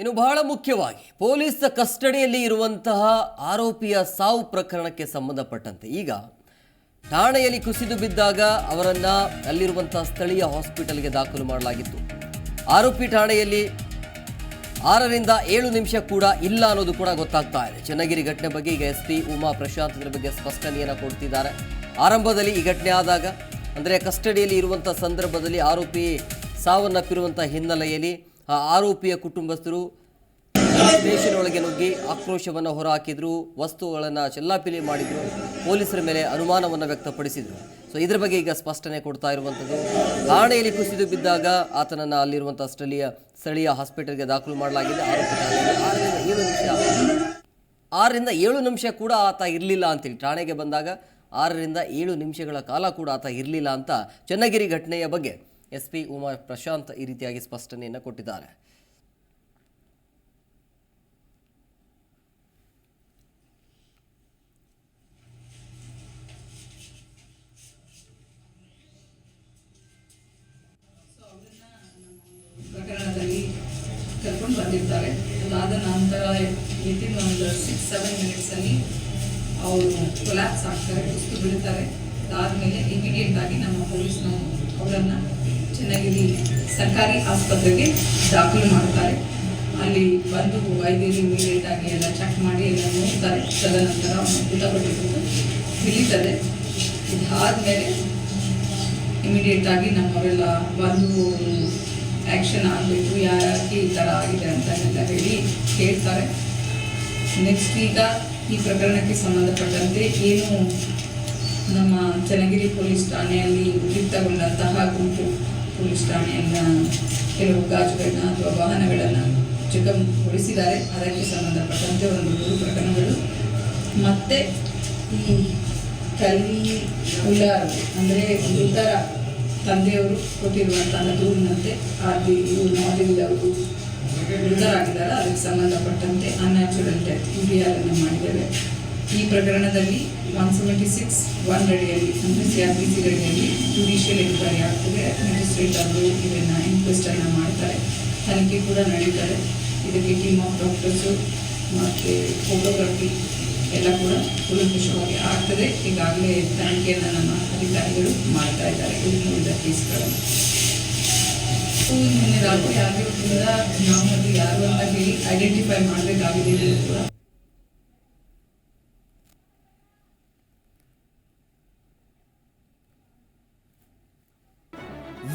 ಇನ್ನು ಬಹಳ ಮುಖ್ಯವಾಗಿ ಪೊಲೀಸ್ ಕಸ್ಟಡಿಯಲ್ಲಿ ಇರುವಂತಹ ಆರೋಪಿಯ ಸಾವು ಪ್ರಕರಣಕ್ಕೆ ಸಂಬಂಧಪಟ್ಟಂತೆ ಈಗ ಠಾಣೆಯಲ್ಲಿ ಕುಸಿದು ಬಿದ್ದಾಗ ಅವರನ್ನು ಅಲ್ಲಿರುವಂತಹ ಸ್ಥಳೀಯ ಹಾಸ್ಪಿಟಲ್ಗೆ ದಾಖಲು ಮಾಡಲಾಗಿತ್ತು. ಆರೋಪಿ ಠಾಣೆಯಲ್ಲಿ ಆರರಿಂದ ಏಳು ನಿಮಿಷ ಕೂಡ ಇಲ್ಲ ಅನ್ನೋದು ಕೂಡ ಗೊತ್ತಾಗ್ತಾ ಇದೆ. ಚನ್ನಗಿರಿ ಘಟನೆ ಬಗ್ಗೆ ಈಗ ಎಸ್ ಪಿ ಉಮಾ ಪ್ರಶಾಂತ್ ಇದರ ಬಗ್ಗೆ ಸ್ಪಷ್ಟನೆಯನ್ನು ಕೊಡ್ತಿದ್ದಾರೆ. ಆರಂಭದಲ್ಲಿ ಈ ಘಟನೆ ಆದಾಗ, ಅಂದರೆ ಕಸ್ಟಡಿಯಲ್ಲಿ ಇರುವಂಥ ಸಂದರ್ಭದಲ್ಲಿ ಆರೋಪಿ ಸಾವನ್ನಪ್ಪಿರುವಂಥ ಹಿನ್ನೆಲೆಯಲ್ಲಿ ಆ ಆರೋಪಿಯ ಕುಟುಂಬಸ್ಥರು ಸ್ಟೇಷನ್ ನುಗ್ಗಿ ಆಕ್ರೋಶವನ್ನು ಹೊರಹಾಕಿದ್ರು, ವಸ್ತುಗಳನ್ನು ಚೆಲ್ಲಾಪಿಲಿ ಮಾಡಿದ್ರು, ಪೊಲೀಸರ ಮೇಲೆ ಅನುಮಾನವನ್ನು ವ್ಯಕ್ತಪಡಿಸಿದ್ರು. ಸೊ ಇದ್ರ ಬಗ್ಗೆ ಈಗ ಸ್ಪಷ್ಟನೆ ಕೊಡ್ತಾ ಇರುವಂಥದ್ದು ಠಾಣೆಯಲ್ಲಿ ಕುಸಿದು ಬಿದ್ದಾಗ ಆತನನ್ನು ಅಲ್ಲಿರುವಂಥ ಸ್ಥಳೀಯ ಸ್ಥಳೀಯ ಹಾಸ್ಪಿಟಲ್ಗೆ ದಾಖಲು ಮಾಡಲಾಗಿದೆ ಏಳು ಆರರಿಂದ ಏಳು ನಿಮಿಷ ಕೂಡ ಆತ ಇರಲಿಲ್ಲ ಅಂತೇಳಿ. ಠಾಣೆಗೆ ಬಂದಾಗ ಆರರಿಂದ ಏಳು ನಿಮಿಷಗಳ ಕಾಲ ಕೂಡ ಆತ ಇರಲಿಲ್ಲ ಅಂತ ಚನ್ನಗಿರಿ ಘಟನೆಯ ಬಗ್ಗೆ ಎಸ್ ಪಿ ಉಮಾ ಪ್ರಶಾಂತ್ ಈ ರೀತಿಯಾಗಿ ಸ್ಪಷ್ಟನೆಯನ್ನು ಕೊಟ್ಟಿದ್ದಾರೆ. ಬಂದಿರ್ತಾರೆ ಅದಾದ ನಂತರ ಒಂದು ಸಿಕ್ಸ್ ಸೆವೆನ್ ಮಿನಿಟ್ಸಲ್ಲಿ ಅವರು ಕೊಲ್ಯಾಪ್ಸ್ ಆಗ್ತಾರೆ ಕುಸ್ತು ಬೀಳ್ತಾರೆ. ಅದಾದಮೇಲೆ ಇಮಿಡಿಯೇಟ್ ಆಗಿ ನಮ್ಮ ಪೊಲೀಸ್ನವರು ಅವರನ್ನು ಚೆನ್ನಾಗಿ ಸರ್ಕಾರಿ ಆಸ್ಪತ್ರೆಗೆ ದಾಖಲು ಮಾಡ್ತಾರೆ. ಅಲ್ಲಿ ಬಂದು ವೈದ್ಯರು ಇಮಿಡಿಯೇಟ್ ಆಗಿ ಎಲ್ಲ ಚೆಕ್ ಮಾಡಿ ಎಲ್ಲ ನೋಡ್ತಾರೆ. ತದನಂತರ ಮೃತಪಟ್ಟಿರುವುದು ತಿಳಿತದೆ ಇದಾದಮೇಲೆ ಇಮಿಡಿಯೇಟ್ ಆಗಿ ನಮ್ಮವರೆಲ್ಲ ಬಂದು ಆ್ಯಕ್ಷನ್ ಆಗಬೇಕು ಯಾಕೆ ಈ ಥರ ಆಗಿದೆ ಅಂತ ಹೇಳಿ ಕೇಳ್ತಾರೆ ನೆಕ್ಸ್ಟ್ ಈಗ ಈ ಪ್ರಕರಣಕ್ಕೆ ಸಂಬಂಧಪಟ್ಟಂತೆ ಏನು ನಮ್ಮ ಚನ್ನಗಿರಿ ಪೊಲೀಸ್ ಠಾಣೆಯಲ್ಲಿ ಉದ್ರಿಕ್ತಗೊಂಡಂತಹ ಗುಂಪು ಪೊಲೀಸ್ ಠಾಣೆಯನ್ನು ಕೆಲವು ಗಾಜುಗಳನ್ನ ಅಥವಾ ವಾಹನಗಳನ್ನು ಚಿಕ್ಕಗೊಳಿಸಿದ್ದಾರೆ ಅದಕ್ಕೆ ಸಂಬಂಧಪಟ್ಟಂತೆ ಒಂದು ಮೂರು ಪ್ರಕರಣಗಳು. ಮತ್ತೆ ಈ ಕಲ್ಲಿ ಉಳ್ಳಾರು ಅಂದರೆ ಉತ್ತರ ತಂದೆಯವರು ಕೊಟ್ಟಿರುವಂತಹ ದೂರಿನಂತೆ ಆದಿ ಇವರು ಅವರು ಮೃತರಾಗಿದ್ದಾರೆ. ಅದಕ್ಕೆ ಸಂಬಂಧಪಟ್ಟಂತೆ ಅನ್ಯಾಚುರಲ್ ಡೆತ್ ಆರನ್ನು ಮಾಡಿದ್ದೇವೆ. ಈ ಪ್ರಕರಣದಲ್ಲಿ ಒನ್ ಸೆವೆಂಟಿ ಸಿಕ್ಸ್ ಒನ್ ಅಡಿಯಲ್ಲಿ ಅಂದರೆ ಸಿ ಆರ್ ಪಿ ಸಿ ಗಡಿಯಲ್ಲಿ ಜುಡಿಷಿಯಲ್ ಎನ್ಕ್ವೈರಿ ಆಗ್ತದೆ. ಮ್ಯಾಜಿಸ್ಟ್ರೇಟ್ ಅವರು ಇದನ್ನು ಇನ್ಕ್ವೆಸ್ಟನ್ನು ಮಾಡ್ತಾರೆ. ತನಿಖೆ ಕೂಡ ನಡೀತಾರೆ ಇದಕ್ಕೆ ಟೀಮ್ ಆಫ್ ಡಾಕ್ಟರ್ಸು ಮತ್ತು ಫೋಟೋಗ್ರಫಿ ಎಲ್ಲ ಕೂಡ ಕೂಲಂಕುಷವಾಗಿ ಆಗ್ತದೆ. ಈಗಾಗಲೇ ತನಿಖೆಯನ್ನು ನಮ್ಮ ಅಧಿಕಾರಿಗಳು ಮಾಡ್ತಾ ಇದ್ದಾರೆ. ಉಳಿದ ಕೇಸ್ಗಳನ್ನು ಮುಂದಿನಾಗೂ ಯಾವುದೇ ನಾವು ಯಾರು ಅಂತ ಹೇಳಿ ಐಡೆಂಟಿಫೈ ಮಾಡಬೇಕಾಗಿದೆ ಕೂಡ